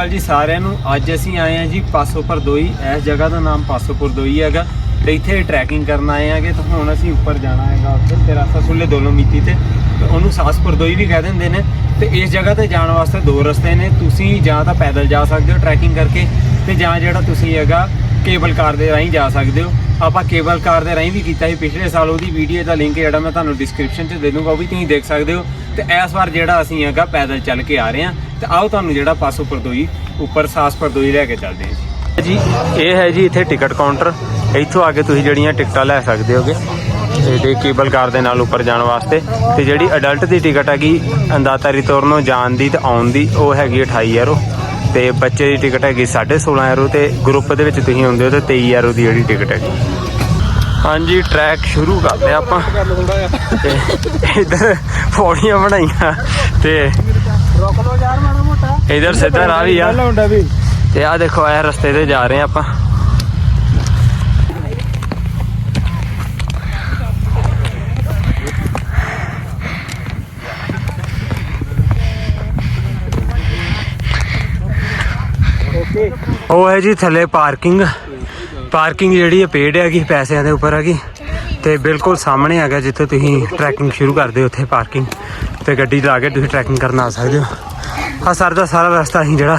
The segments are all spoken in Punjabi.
ਅਕਾਲ ਜੀ ਸਾਰਿਆਂ ਨੂੰ। ਅੱਜ ਅਸੀਂ ਆਏ ਹਾਂ ਜੀ ਪਾਸੋ ਪਰਦੋਈ। ਇਸ ਜਗ੍ਹਾ ਦਾ ਨਾਮ ਪਾਸੋ ਪਰਦੋਈ ਹੈਗਾ। ਤੇ ਇੱਥੇ ਟਰੈਕਿੰਗ ਕਰਨ ਆਏ ਹਾਂਗੇ ਤੇ ਹੁਣ ਅਸੀਂ ਉੱਪਰ ਜਾਣਾ ਹੈਗਾ ਉੱਥੇ ਤੇਰਾਸਾ ਸੁੱਲੇ ਦੋਲੋਮੀਤੀ ਤੇ। ਤੇ ਉਹਨੂੰ ਸਾਸ ਪਰਦੋਈ ਵੀ ਕਹਿ ਦਿੰਦੇ ਨੇ। ਤੇ ਇਸ ਜਗ੍ਹਾ ਤੇ ਜਾਣ ਵਾਸਤੇ ਦੋ ਰਸਤੇ ਨੇ। ਤੁਸੀਂ ਜਾਂ ਤਾਂ ਪੈਦਲ ਜਾ ਸਕਦੇ ਹੋ ਟਰੈਕਿੰਗ ਕਰਕੇ ਤੇ ਜਾਂ ਜਿਹੜਾ ਤੁਸੀਂ ਹੈਗਾ ਕੇਬਲ ਕਾਰ ਦੇ ਰਾਹੀਂ ਜਾ ਸਕਦੇ ਹੋ। ਆਪਾਂ ਕੇਬਲ ਕਾਰ ਦੇ ਰਾਹੀਂ ਵੀ ਕੀਤਾ ਸੀ ਪਿਛਲੇ ਸਾਲ। ਉਹਦੀ ਵੀਡੀਓ ਦਾ ਲਿੰਕ ਜਿਹੜਾ ਮੈਂ ਤੁਹਾਨੂੰ ਡਿਸਕ੍ਰਿਪਸ਼ਨ 'ਚ ਦੇ ਦੂੰਗਾ, ਉਹ ਵੀ ਤੁਸੀਂ ਦੇਖ ਸਕਦੇ ਹੋ। ਤੇ ਇਸ ਵਾਰ ਜਿਹੜਾ ਅਸੀਂ ਹੈਗਾ ਪੈਦਲ ਚੱਲ ਕੇ ਆ ਰਹੇ ਹਾਂ। ਤੇ ਆਓ ਤੁਹਾਨੂੰ ਜਿਹੜਾ ਪਾਸੋ ਪਰਦੋਈ ਉੱਪਰ ਸਾਸ ਪਰਦੋਈ ਲੈ ਕੇ ਚੱਲਦੇ ਹਾਂ ਜੀ। ਇਹ ਹੈ ਜੀ ਇੱਥੇ ਟਿਕਟ ਕਾਊਂਟਰ। ਇੱਥੋਂ ਆ ਕੇ ਤੁਸੀਂ ਜਿਹੜੀਆਂ ਟਿਕਟਾਂ ਲੈ ਸਕਦੇ ਹੋਗੇ ਇਹਦੇ ਕੇਬਲ ਕਾਰ ਦੇ ਨਾਲ ਉੱਪਰ ਜਾਣ ਵਾਸਤੇ। ਤੇ ਜਿਹੜੀ ਅਡਲਟ ਦੀ ਟਿਕਟ ਹੈਗੀ ਅੰਦਾਤਾਰੀ ਤੌਰ ਨੂੰ ਜਾਣ ਦੀ ਤੇ ਆਉਣ ਦੀ, ਉਹ ਹੈਗੀ 28 ਯੂਰੋ। ਤੇ ਬੱਚੇ ਦੀ ਟਿਕਟ ਹੈਗੀ 16.5 ਯੂਰੋ ਤੇ ਗਰੁੱਪ ਦੇ ਵਿੱਚ ਤੁਸੀਂ ਹੁੰਦੇ ਹੋ ਤੇ 23 ਯੂਰੋ ਦੀ ਜਿਹੜੀ ਟਿਕਟ ਹੈਗੀ। ਹਾਂਜੀ ਟਰੈਕ ਸ਼ੁਰੂ ਕਰਦੇ ਹਾਂ ਆਪਾਂ। ਤੇ ਇੱਧਰ ਪੌੜੀਆਂ ਬਣਾਈਆਂ। ਤੇ ਰੋਕ ਲੋ ਯਾਰ ਇਧਰ ਸਿੱਧਾ ਰਾਹ ਵੀ ਆ। ਹੁੰਦਾ ਵੀ। ਤੇ ਆ ਦੇਖੋ ਇਹ ਰਸਤੇ ਤੇ ਜਾ ਰਹੇ ਆਪਾਂ। ਉਹ ਹੈ ਜੀ ਥੱਲੇ ਪਾਰਕਿੰਗ। ਪਾਰਕਿੰਗ ਜਿਹੜੀ ਹੈ ਪੇਡ ਹੈਗੀ ਪੈਸਿਆਂ ਦੇ ਉੱਪਰ ਹੈਗੀ ਤੇ ਬਿਲਕੁਲ ਸਾਹਮਣੇ ਹੈਗਾ ਜਿੱਥੇ ਤੁਸੀਂ ਟਰੈਕਿੰਗ ਸ਼ੁਰੂ ਕਰਦੇ ਹੋ ਉੱਥੇ ਪਾਰਕਿੰਗ। ਤੇ ਗੱਡੀ ਲਾ ਕੇ ਤੁਸੀਂ ਟਰੈਕਿੰਗ ਕਰਨ ਆ ਸਕਦੇ ਹੋ। ਆ ਸਰ ਦਾ ਸਾਰਾ ਰਸਤਾ ਅਸੀਂ ਜਿਹੜਾ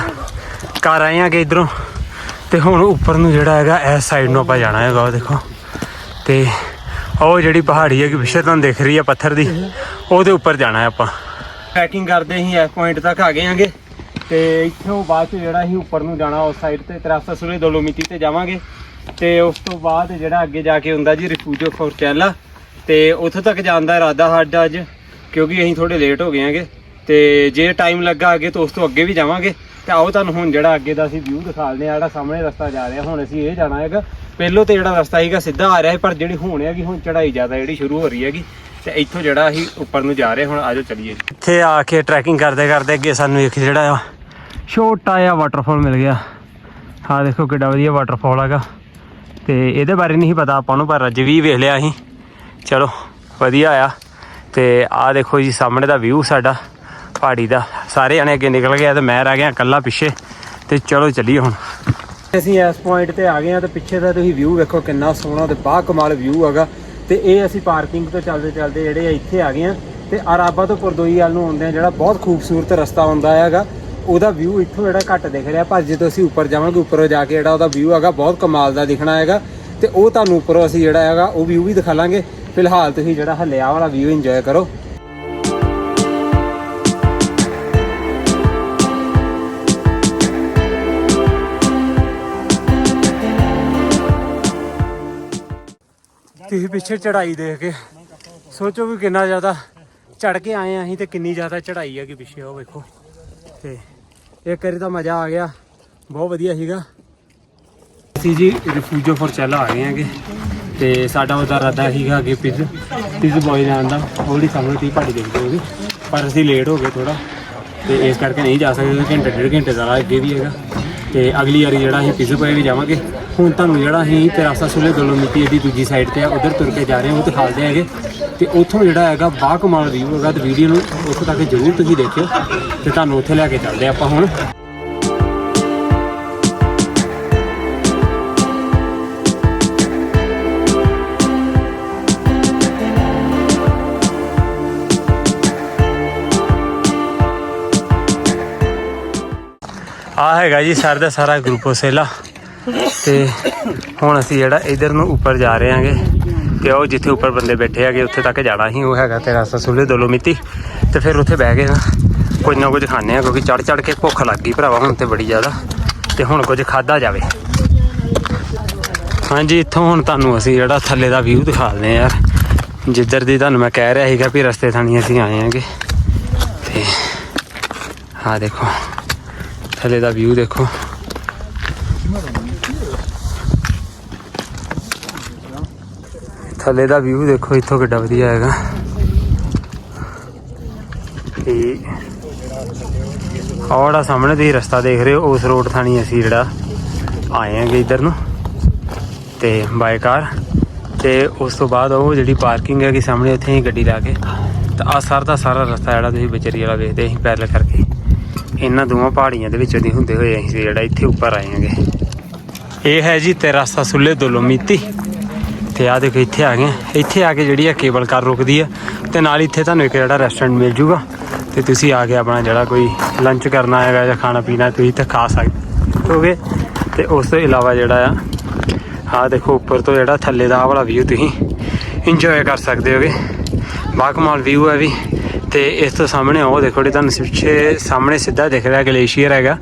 ਕਰ ਆਏ ਆਂਗੇ ਇਧਰੋਂ। ਤੇ ਹੁਣ ਉੱਪਰ ਨੂੰ ਜਿਹੜਾ ਹੈਗਾ, ਇਸ ਸਾਈਡ ਨੂੰ ਆਪਾਂ ਜਾਣਾ ਹੈਗਾ, ਉਹ ਦੇਖੋ। ਤੇ ਉਹ ਜਿਹੜੀ ਪਹਾੜੀ ਹੈਗੀ, ਪਿੱਛੇ ਤੁਹਾਨੂੰ ਦਿਖ ਰਹੀ ਹੈ ਪੱਥਰ ਦੀ, ਉਹਦੇ ਉੱਪਰ ਜਾਣਾ ਹੈ ਆਪਾਂ। ਟਰੈਕਿੰਗ ਕਰਦੇ ਅਸੀਂ ਇਸ ਪੁਆਇੰਟ ਤੱਕ ਆ ਗਏ ਆਂਗੇ। ਤੇ ਇੱਥੋਂ ਬਾਅਦ ਚ ਜਿਹੜਾ ਅਸੀਂ ਉੱਪਰ ਨੂੰ ਜਾਣਾ, ਉਸ ਸਾਈਡ ਤੇ ਤਰਾਸਾ ਸੁਰੇ ਦੋਲੋਮੀਤੀ ਤੇ ਜਾਵਾਂਗੇ। ਤੇ ਉਸ ਤੋਂ ਬਾਅਦ ਜਿਹੜਾ ਅੱਗੇ ਜਾ ਕੇ ਹੁੰਦਾ ਜੀ ਰਿਫੂਜੋ ਫੋਰਚੈਲਾ ਤੇ ਉੱਥੋਂ ਤੱਕ ਜਾਣ ਦਾ ਇਰਾਦਾ ਸਾਡਾ ਅੱਜ, ਕਿਉਂਕਿ ਅਸੀਂ ਥੋੜੇ ਲੇਟ ਹੋ ਗਏ ਆਂਗੇ। ਤੇ ਜੇ ਟਾਈਮ ਲੱਗਾ ਅੱਗੇ ਤਾਂ ਉਸ ਤੋਂ ਅੱਗੇ ਵੀ ਜਾਵਾਂਗੇ। ਤੇ ਆਓ ਤੁਹਾਨੂੰ ਹੁਣ ਜਿਹੜਾ ਅੱਗੇ ਦਾ ਅਸੀਂ ਵਿਊ ਦਿਖਾ ਦਿੰਦੇ ਆ ਜਿਹੜਾ ਸਾਹਮਣੇ ਰਸਤਾ ਜਾ ਰਿਹਾ ਹੁਣ ਅਸੀਂ ਇਹ ਜਾਣਾ ਹੈਗਾ। ਪਹਿਲੋਂ ਤੇ ਜਿਹੜਾ ਰਸਤਾ ਸੀਗਾ ਸਿੱਧਾ ਆ ਰਿਹਾ ਸੀ, ਪਰ ਜਿਹੜੀ ਹੁਣ ਹੈਗੀ ਹੁਣ ਚੜਾਈ ਜ਼ਿਆਦਾ ਜਿਹੜੀ ਸ਼ੁਰੂ ਹੋ ਰਹੀ ਹੈਗੀ। ਤੇ ਇੱਥੋਂ ਜਿਹੜਾ ਅਸੀਂ ਉੱਪਰ ਨੂੰ ਜਾ ਰਹੇ ਹੁਣ ਆਜੋ ਚੱਲੀਏ। ਇੱਥੇ ਆ ਕੇ ਟਰੈਕਿੰਗ ਕਰਦੇ ਕਰਦੇ ਅੱਗੇ ਸਾਨੂੰ ਇੱਕ ਜਿਹੜਾ ਆ ਛੋਟਾ ਜਿਹਾ ਵਾਟਰਫਾਲ ਮਿਲ ਗਿਆ। ਆਹ ਦੇਖੋ ਕਿੱਡਾ ਵਧੀਆ ਵਾਟਰਫਾਲ ਹੈਗਾ। ਤੇ ਇਹਦੇ ਬਾਰੇ ਨਹੀਂ ਸੀ ਪਤਾ ਆਪਾਂ ਨੂੰ ਪਰ ਅੱਜ ਵੀ ਵੇਖ ਲਿਆ ਅਸੀਂ। ਚਲੋ ਵਧੀਆ ਆ। ਤੇ ਆਹ ਦੇਖੋ ਜੀ ਸਾਹਮਣੇ ਦਾ ਵਿਊ ਸਾਡਾ। ਪਹਾੜੀ ਦਾ। ਸਾਰੇ ਜਣੇ ਅੱਗੇ ਨਿਕਲ ਗਏ ਆ ਤੇ ਮੈਂ ਰਹਿ ਗਿਆ ਇਕੱਲਾ ਪਿੱਛੇ। ਤੇ ਚਲੋ ਚੱਲੀਏ ਹੁਣ। ਅਸੀਂ ਇਸ ਪੁਆਇੰਟ ਤੇ ਆ ਗਏ ਆ ਤੇ ਪਿੱਛੇ ਦਾ ਤੁਸੀਂ ਵਿਊ ਵੇਖੋ ਕਿੰਨਾ ਸੋਹਣਾ ਤੇ ਬਾ ਕਮਾਲ ਵਿਊ ਹੈਗਾ। ਤੇ ਇਹ ਅਸੀਂ ਪਾਰਕਿੰਗ ਤੋਂ ਚੱਲਦੇ ਚੱਲਦੇ ਜਿਹੜੇ ਆ ਇੱਥੇ ਆ ਗਏ ਆ। ਤੇ ਆਰਾਬਾ ਤੋਂ ਪਰਦੋਈ ਵੱਲ ਨੂੰ ਆਉਂਦੇ ਆ ਜਿਹੜਾ ਬਹੁਤ ਖੂਬਸੂਰਤ ਰਸਤਾ ਹੁੰਦਾ ਹੈਗਾ। ਉਹਦਾ ਵਿਊ ਇੱਥੋਂ ਜਿਹੜਾ ਘੱਟ ਦਿਖ ਰਿਹਾ। ਪਰ ਜਦੋਂ ਅਸੀਂ ਉੱਪਰ ਜਾਵਾਂਗੇ, ਉੱਪਰੋਂ ਜਾ ਕੇ ਜਿਹੜਾ ਉਹਦਾ ਵਿਊ ਹੈਗਾ, ਬਹੁਤ ਕਮਾਲ ਦਾ ਦਿਖਣਾ ਹੈਗਾ। ਤੇ ਉਹ ਤੁਹਾਨੂੰ ਉੱਪਰੋਂ ਅਸੀਂ ਜਿਹੜਾ ਹੈਗਾ, ਉਹ ਵਿਊ ਵੀ ਦਿਖਾ ਲਾਂਗੇ। ਫਿਲਹਾਲ ਤੁਸੀਂ ਜਿਹੜਾ ਹੱਲੇ ਆਹ ਵਾਲਾ ਵਿਊ ਇੰਜੋਏ ਕਰੋ। ਤੁਸੀਂ ਪਿੱਛੇ ਚੜਾਈ ਦੇਖ ਕੇ ਸੋਚੋ ਵੀ ਕਿੰਨਾ ਜ਼ਿਆਦਾ ਚੜ ਕੇ ਆਏ ਆਂ ਅਸੀਂ ਤੇ ਕਿੰਨੀ ਜ਼ਿਆਦਾ ਚੜਾਈ ਹੈਗੀ ਪਿੱਛੇ, ਉਹ ਵੇਖੋ। ਤੇ ਇੱਕ ਵਾਰੀ ਤਾਂ ਮਜ਼ਾ ਆ ਗਿਆ। ਬਹੁਤ ਵਧੀਆ ਸੀਗਾ। ਅਸੀਂ ਜੀ ਰਿਫਿਊਜੋ ਫੋਰ ਫੋਰਚੈਲਾ ਆ ਗਏ ਆਂਗੇ ਤੇ ਸਾਡਾ ਉਹਦਾ ਰਾਦਾ ਸੀਗਾ ਅੱਗੇ ਪਿੱਛੇ ਪਿੱਛੇ ਬੋਏ ਜਾਣ ਦਾ। ਉਹਦੀ ਸਾਹਮਣੇ ਤੀ ਪਹਾੜੀ ਦੇਖਦੇ ਹੋਗੇ ਪਰ ਅਸੀਂ ਲੇਟ ਹੋ ਗਏ ਥੋੜਾ ਤੇ ਇਸ ਕਰਕੇ ਨਹੀਂ ਜਾ ਸਕਦੇ। ਘੰਟੇ, ਡੇਢ ਘੰਟੇ ਜ਼ਿਆਦਾ ਅੱਗੇ ਵੀ ਹੈਗਾ। ਤੇ ਅਗਲੀ ਵਾਰੀ ਜਿਹੜਾ ਅਸੀਂ ਪਿੱਛੇ ਬੋਏ ਵੀ ਜਾਵਾਂਗੇ। ਹੁਣ ਤੁਹਾਨੂੰ ਜਿਹੜਾ ਅਸੀਂ ਤੇਰਾਸਾ ਸੁਲੇ ਦੋਲੋਮੀਤੀ ਦੀ ਦੂਜੀ ਸਾਈਡ ਤੇ ਆ, ਉਧਰ ਤੁਰ ਕੇ ਜਾ ਰਹੇ ਹਾਂ, ਉਹ ਦਿਖਾਉਂਦੇ ਹੈਗੇ। ਤੇ ਉੱਥੋਂ ਜਿਹੜਾ ਹੈਗਾ ਬਾਹ ਕਮਾਲ ਵਿਊ ਹੈਗਾ, ਤੇ ਵੀਡੀਓ ਨੂੰ ਉੱਥੋਂ ਤੱਕ ਜ਼ਰੂਰ ਤੁਸੀਂ ਦੇਖਿਓ ਤੇ ਤੁਹਾਨੂੰ ਉੱਥੇ ਲੈ ਕੇ ਚੱਲਦੇ ਆਪਾਂ ਹੁਣ। ਆ ਹੈਗਾ ਜੀ ਸਰ ਦਾ ਸਾਰਾ ਗਰੁੱਪ ਸੇਲਾ। ਤੇ ਹੁਣ ਅਸੀਂ ਜਿਹੜਾ ਇਧਰ ਨੂੰ ਉੱਪਰ ਜਾ ਰਹੇ ਹਾਂਗੇ ਤੇ ਉਹ ਜਿੱਥੇ ਉੱਪਰ ਬੰਦੇ ਬੈਠੇ ਹੈਗੇ, ਉੱਥੇ ਤੱਕ ਜਾਣਾ ਹੀ ਉਹ ਹੈਗਾ ਤੇਰਾ ਸਸੁਲੇ ਦੋਲੋਮੀਤੀ ਤੇ ਫਿਰ ਉੱਥੇ ਬਹਿ ਗਏ ਨਾ ਕੁਝ ਨਾ ਕੁਝ ਖਾਣੇ ਆ ਕਿਉਂਕਿ ਚੜ ਚੜ ਕੇ ਭੁੱਖ ਲੱਗ ਗਈ ਭਰਾਵਾ, ਹੁਣ ਤੇ ਬੜੀ ਜ਼ਿਆਦਾ। ਤੇ ਹੁਣ ਕੁਝ ਖਾਦਾ ਜਾਵੇ। ਹਾਂਜੀ, ਇੱਥੋਂ ਹੁਣ ਤੁਹਾਨੂੰ ਅਸੀਂ ਜਿਹੜਾ ਥੱਲੇ ਦਾ ਵਿਊ ਦਿਖਾਉਂਦੇ ਆ ਯਾਰ। ਜਿੱਧਰ ਦੀ ਤੁਹਾਨੂੰ ਮੈਂ ਕਹਿ ਰਿਹਾ ਸੀਗਾ ਵੀ ਰਸਤੇ ਥਾਣੀ ਅਸੀਂ ਆਏ ਆਂਗੇ ਤੇ ਆਹ ਦੇਖੋ, ਥੱਲੇ ਦਾ ਵਿਊ ਦੇਖੋ। ਥੱਲੇ ਦਾ ਵਿਊ ਦੇਖੋ, ਇੱਥੋਂ ਕਿੱਡਾ ਵਧੀਆ ਹੈਗਾ। ਤੇ ਆਹੜਾ ਸਾਹਮਣੇ ਤੁਸੀਂ ਰਸਤਾ ਦੇਖ ਰਹੇ ਹੋ, ਉਸ ਰੋਡ ਥਾਣੀ ਅਸੀਂ ਜਿਹੜਾ ਆਏ ਆਂਗੇ ਇੱਧਰ ਨੂੰ। ਤੇ ਬਾਈ ਕਾਰ ਤੇ ਉਸ ਤੋਂ ਬਾਅਦ ਉਹ ਜਿਹੜੀ ਪਾਰਕਿੰਗ ਹੈਗੀ ਸਾਹਮਣੇ, ਉੱਥੇ ਹੀ ਗੱਡੀ ਲਾ ਕੇ, ਤਾਂ ਆ ਸਾਰ ਦਾ ਸਾਰਾ ਰਸਤਾ ਜਿਹੜਾ ਤੁਸੀਂ ਵਿਚਰੀ ਵਾਲਾ ਵੇਖਦੇ, ਅਸੀਂ ਪੈਦਲ ਕਰਕੇ। ਇਹਨਾਂ ਦੋਵਾਂ ਪਹਾੜੀਆਂ ਦੇ ਵਿੱਚੋਂ ਦੀ ਹੁੰਦੇ ਹੋਏ ਅਸੀਂ ਜਿਹੜਾ ਇੱਥੇ ਉੱਪਰ ਆਏ ਹਾਂਗੇ। ਇਹ ਹੈ ਜੀ ਤੇਰਾਸਾ ਸੁੱਲੇ ਦੋਲੋਮੀਤੀ ਤੇ ਆ ਦੇਖੋ ਇੱਥੇ ਆ ਗਏ। ਇੱਥੇ ਆ ਕੇ ਜਿਹੜੀ ਆ ਕੇਬਲ ਕਾਰ ਰੁਕਦੀ ਆ ਤੇ ਨਾਲ ਇੱਥੇ ਤੁਹਾਨੂੰ ਇੱਕ ਜਿਹੜਾ ਰੈਸਟੋਰੈਂਟ ਮਿਲ ਜੂਗਾ ਤੇ ਤੁਸੀਂ ਆ ਕੇ ਆਪਣਾ ਜਿਹੜਾ ਕੋਈ ਲੰਚ ਕਰਨਾ ਹੈਗਾ ਜਾਂ ਖਾਣਾ ਪੀਣਾ ਤੁਸੀਂ ਇੱਥੇ ਖਾ ਸਕਦੇ ਹੋਗੇ। ਤੇ ਉਸ ਤੋਂ ਇਲਾਵਾ ਜਿਹੜਾ ਆ ਆ ਦੇਖੋ ਉੱਪਰ ਤੋਂ ਜਿਹੜਾ ਥੱਲੇ ਦਾ ਵਾਲਾ ਵਿਊ ਤੁਸੀਂ ਇੰਜੋਏ ਕਰ ਸਕਦੇ ਹੋਗੇ। ਬਾਕਮਾਲ ਵਿਊ ਹੈ ਵੀ। ਤੇ ਇਸ ਤੋਂ ਸਾਹਮਣੇ ਉਹ ਦੇਖੋ ਜੀ ਤੁਹਾਨੂੰ ਪਿੱਛੇ ਸਾਹਮਣੇ ਸਿੱਧਾ ਦਿਖ ਰਿਹਾ ਗਲੇਸ਼ੀਅਰ ਹੈਗਾ।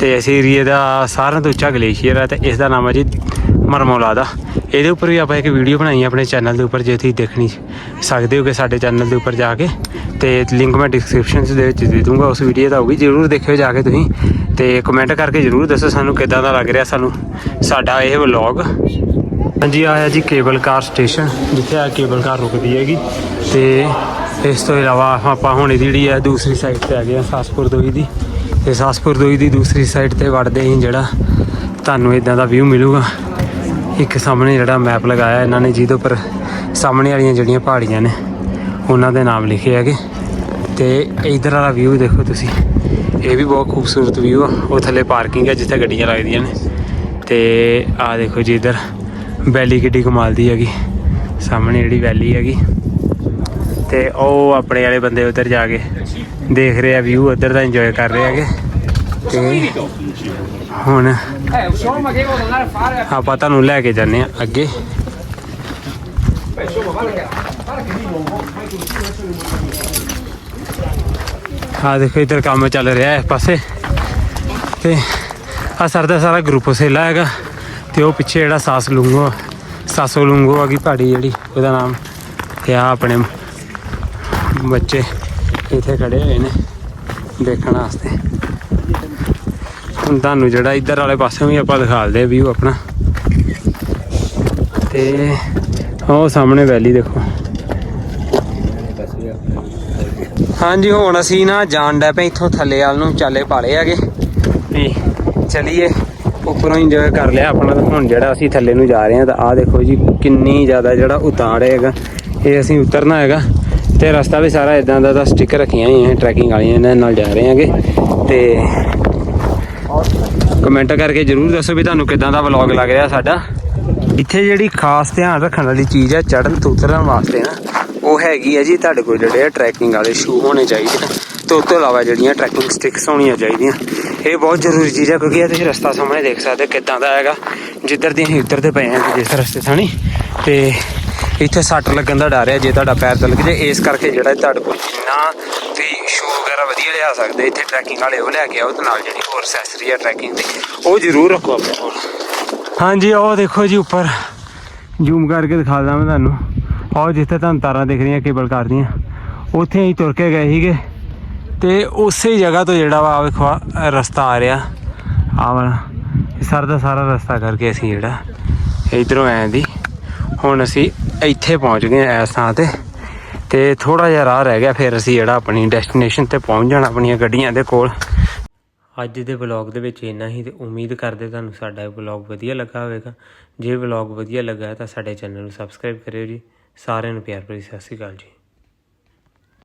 ਤੇ ਇਸ ਏਰੀਏ ਦਾ ਸਾਰਿਆਂ ਤੋਂ ਉੱਚਾ ਗਲੇਸ਼ੀਅਰ ਹੈ ਤੇ ਇਸ ਦਾ ਨਾਮ ਹੈ ਜੀ ਮਰਮੋਲਾ ਦਾ। ਇਹਦੇ ਉੱਪਰ ਵੀ ਆਪਾਂ ਇੱਕ ਵੀਡੀਓ ਬਣਾਈ ਹੈ ਆਪਣੇ ਚੈਨਲ ਦੇ ਉੱਪਰ, ਜੇ ਤੁਸੀਂ ਦੇਖਣੀ ਸਕਦੇ ਹੋ ਕਿ ਸਾਡੇ ਚੈਨਲ ਦੇ ਉੱਪਰ ਜਾ ਕੇ, ਤੇ ਲਿੰਕ ਮੈਂ ਡਿਸਕ੍ਰਿਪਸ਼ਨ ਦੇ ਵਿੱਚ ਦੇ ਦੂੰਗਾ, ਉਸ ਵੀਡੀਓ ਦਾ ਉਹ ਵੀ ਜਰੂਰ ਦੇਖਿਓ ਜਾ ਕੇ ਤੁਸੀਂ, ਤੇ ਕਮੈਂਟ ਕਰਕੇ ਜਰੂਰ ਦੱਸੋ ਸਾਨੂੰ ਕਿੱਦਾਂ ਦਾ ਲੱਗ ਰਿਹਾ ਸਾਨੂੰ, ਸਾਡਾ ਇਹ ਵਲੌਗ ਹਾਂਜੀ ਆਇਆ ਜੀ ਕੇਬਲ ਕਾਰ ਸਟੇਸ਼ਨ ਜਿੱਥੇ ਆ ਕੇਬਲ ਕਾਰ ਰੁਕਦੀ ਹੈਗੀ, ਤੇ ਇਸ ਤੋਂ ਇਲਾਵਾ ਆਪਾਂ ਹੁਣ ਇਹਦੀ ਜਿਹੜੀ ਹੈ ਦੂਸਰੀ ਸਾਈਡ ਤੇ ਆ ਗਏ ਆ ਸਾਸਪੁਰ ਦੋਈ ਦੀ, ਤੇ ਸਾਸਪੁਰ ਦੋਈ ਦੀ ਦੂਸਰੀ ਸਾਈਡ ਤੇ ਵੜਦੇ ਹੀ ਜਿਹੜਾ ਤੁਹਾਨੂੰ ਇਦਾਂ ਦਾ ਵਿਊ ਮਿਲੂਗਾ। ਇੱਕ ਸਾਹਮਣੇ ਜਿਹੜਾ ਮੈਪ ਲਗਾਇਆ, ਇਹਨਾਂ ਨੇ ਜਿਹਦੇ ਉੱਪਰ ਸਾਹਮਣੇ ਵਾਲੀਆਂ ਜਿਹੜੀਆਂ ਪਹਾੜੀਆਂ ਨੇ, ਉਹਨਾਂ ਦੇ ਨਾਮ ਲਿਖੇ ਹੈਗੇ। ਤੇ ਇਧਰ ਵਾਲਾ ਵਿਊ ਦੇਖੋ ਤੁਸੀਂ। ਇਹ ਵੀ ਬਹੁਤ ਖੂਬਸੂਰਤ ਵਿਊ ਆ। ਉਹ ਥੱਲੇ ਪਾਰਕਿੰਗ ਹੈ ਜਿੱਥੇ ਗੱਡੀਆਂ ਲੱਗਦੀਆਂ ਨੇ। ਤੇ ਆਹ ਦੇਖੋ ਜੀ ਇਧਰ ਵੈਲੀ ਕਿੱਡੀ ਕਮਾਲ ਦੀ ਹੈਗੀ। ਸਾਹਮਣੇ ਜਿਹੜੀ ਵੈਲੀ ਹੈਗੀ। ਤੇ ਉਹ ਆਪਣੇ ਵਾਲੇ ਬੰਦੇ ਉਧਰ ਜਾ ਕੇ ਦੇਖ ਰਹੇ ਆ ਵਿਊ ਉਧਰ ਦਾ ਇੰਜੋਏ ਕਰ ਰਹੇ ਹੈਗੇ। ਤੇ ਹੁਣ ਆਪਾਂ ਤੁਹਾਨੂੰ ਲੈ ਕੇ ਜਾਂਦੇ ਆ ਅੱਗੇ। Beh, ਆ ਦੇਖੋ ਇੱਧਰ ਕੰਮ ਚੱਲ ਰਿਹਾ ਹੈ ਪਾਸੇ। ਤੇ ਆ ਸਰ ਦਾ ਸਾਰਾ ਗਰੁੱਪ ਸੇਲਾ ਹੈਗਾ। ਤੇ ਉਹ ਪਿੱਛੇ ਜਿਹੜਾ ਸਾਸ ਲੂੰਗੋ ਸਾਸੋ ਲੂੰਗੋ ਆ ਗਈ ਪਹਾੜੀ ਜਿਹੜੀ ਉਹਦਾ ਨਾਮ ਤੇ ਆ ਆਪਣੇ ਬੱਚੇ ਇੱਥੇ ਖੜੇ ਹੋਏ ਨੇ ਦੇਖਣ ਵਾਸਤੇ। ਹੁਣ ਤੁਹਾਨੂੰ ਜਿਹੜਾ ਇੱਧਰ ਵਾਲੇ ਪਾਸੇ ਵੀ ਆਪਾਂ ਦਿਖਾਲਦੇ ਆ ਵਿਊ ਆਪਣਾ। ਤੇ ਉਹ ਸਾਹਮਣੇ ਵੈਲੀ ਦੇਖੋ। ਹਾਂਜੀ, ਹੁਣ ਅਸੀਂ ਨਾ ਜਾਣ ਡੈ ਪਏ ਇੱਥੋਂ ਥੱਲੇ ਵਾਲ ਨੂੰ, ਚਾਲੇ ਪਾਲੇ ਹੈਗੇ। ਤੇ ਚਲੀਏ, ਉੱਪਰੋਂ ਇੰਜੋਏ ਕਰ ਲਿਆ ਆਪਣਾ। ਤਾਂ ਹੁਣ ਜਿਹੜਾ ਅਸੀਂ ਥੱਲੇ ਨੂੰ ਜਾ ਰਹੇ ਹਾਂ, ਤਾਂ ਆਹ ਦੇਖੋ ਜੀ, ਕਿੰਨੀ ਜ਼ਿਆਦਾ ਜਿਹੜਾ ਉਤਾੜ ਹੈਗਾ। ਇਹ ਅਸੀਂ ਉਤਰਨਾ ਹੈਗਾ। ਤੇ ਰਸਤਾ ਵੀ ਸਾਰਾ ਇਦਾਂ ਦਾ ਦਾ ਸਟicker ਰੱਖੀਆਂ ਹੋਈਆਂ ਟਰੈਕਿੰਗ ਵਾਲੀਆਂ ਇਹਨਾਂ ਨਾਲ ਜਾ ਰਹੇ ਹਾਂਗੇ। ਤੇ ਕਮੈਂਟ ਕਰਕੇ ਜਰੂਰ ਦੱਸੋ ਵੀ ਤੁਹਾਨੂੰ ਕਿਦਾਂ ਦਾ ਵਲੌਗ ਲੱਗ ਰਿਹਾ ਸਾਡਾ। ਇੱਥੇ ਜਿਹੜੀ ਖਾਸ ਧਿਆਨ ਰੱਖਣ ਵਾਲੀ ਚੀਜ਼ ਹੈ ਚੜਨ ਤੋਂ ਉਤਰਨ ਵਾਸਤੇ ਨਾ, ਉਹ ਹੈਗੀ ਹੈ ਜੀ ਤੁਹਾਡੇ ਕੋਲ ਜਿਹੜੇ ਆ ਟਰੈਕਿੰਗ ਵਾਲੇ ਸ਼ੂ ਹੋਣੇ ਚਾਹੀਦੇ ਨੇ। ਤੇ ਉਸ ਤੋਂ ਇਲਾਵਾ ਜਿਹੜੀਆਂ ਟਰੈਕਿੰਗ ਸਟਿਕਸ ਹੋਣੀਆਂ ਚਾਹੀਦੀਆਂ। ਇਹ ਬਹੁਤ ਜ਼ਰੂਰੀ ਚੀਜ਼ ਹੈ ਕਿਉਂਕਿ ਇਹ ਤੁਸੀਂ ਰਸਤਾ ਸਾਹਮਣੇ ਦੇਖ ਸਕਦੇ ਕਿੱਦਾਂ ਦਾ ਹੈਗਾ। ਜਿੱਧਰ ਦੀ ਅਸੀਂ ਉਤਰਦੇ ਪਏ ਹਾਂ ਜਿਸ ਰਸਤੇ ਥਾਣੀ ਤੇ ਇੱਥੇ ਸੱਟ ਲੱਗਣ ਦਾ ਡਰ ਹੈ ਜੇ ਤੁਹਾਡਾ ਪੈਰ ਤਲਕ ਜੇ, ਇਸ ਕਰਕੇ ਜਿਹੜਾ ਤੁਹਾਡੇ ਕੋਲ ਜਿੰਨਾ ਤੁਸੀਂ ਸ਼ੂ ਵਗੈਰਾ ਵਧੀਆ ਲਿਆ ਸਕਦੇ, ਇੱਥੇ ਟਰੈਕਿੰਗ ਵਾਲੇ ਉਹ ਲੈ ਕੇ ਆਓ ਤੇ ਨਾਲ ਜਿਹੜੀ ਹੋਰ ਅਸੈਸਰੀ ਹੈ ਟਰੈਕਿੰਗ ਦੀ ਉਹ ਜ਼ਰੂਰ ਰੱਖੋ ਆਪਣੇ ਕੋਲ। ਹਾਂਜੀ ਉਹ ਦੇਖੋ ਜੀ ਉੱਪਰ ਜ਼ੂਮ ਕਰਕੇ ਦਿਖਾ ਦਾਂ ਮੈਂ ਤੁਹਾਨੂੰ। ਉਹ ਜਿੱਥੇ ਤੁਹਾਨੂੰ ਤਾਰਾਂ ਦਿਖ ਰਹੀਆਂ, ਕੇਬਲ ਕਾਰ ਦੀਆਂ, ਉੱਥੇ ਹੀ ਤੁਰ ਕੇ ਗਏ ਸੀਗੇ। ਤੇ ਉਸੇ ਜਗ੍ਹਾ ਤੋਂ ਜਿਹੜਾ ਵਾ ਵੇਖੋ ਰਸਤਾ ਆ ਰਿਹਾ। ਆ ਵਾਲਾ ਸਾਰਾ ਦਾ ਸਾਰਾ ਰਸਤਾ ਕਰਕੇ ਅਸੀਂ ਜਿਹੜਾ, ਇਧਰੋਂ ਆਏ ਦੀ ਹੁਣ ਅਸੀਂ ਇੱਥੇ ਪਹੁੰਚ ਗਏ ਹਾਂ ਇਸ ਥਾਂ ਤੇ ਤੇ ਥੋੜਾ ਜਿਹਾ ਰਾਹ ਰਹਿ ਗਿਆ, ਫਿਰ ਅਸੀਂ ਜਿਹੜਾ ਆਪਣੀ ਡੈਸਟੀਨੇਸ਼ਨ ਤੇ ਪਹੁੰਚ ਜਾਣਾ, ਆਪਣੀਆਂ ਗੱਡੀਆਂ ਦੇ ਕੋਲ। ਅੱਜ ਦੇ ਵਲੌਗ ਦੇ ਵਿੱਚ ਇੰਨਾ ਹੀ, ਤੇ ਉਮੀਦ ਕਰਦੇ ਤੁਹਾਨੂੰ ਸਾਡਾ ਇਹ ਵਲੌਗ ਵਧੀਆ ਲੱਗਾ ਹੋਵੇਗਾ। ਜੇ ਵਲੌਗ ਵਧੀਆ ਲੱਗਾ ਤਾਂ ਸਾਡੇ ਚੈਨਲ ਨੂੰ ਸਬਸਕ੍ਰਾਈਬ ਕਰਿਓ ਜੀ। ਸਾਰਿਆਂ ਨੂੰ ਪਿਆਰ ਭਰੀ ਸਤਿ ਸ਼੍ਰੀ ਅਕਾਲ ਜੀ।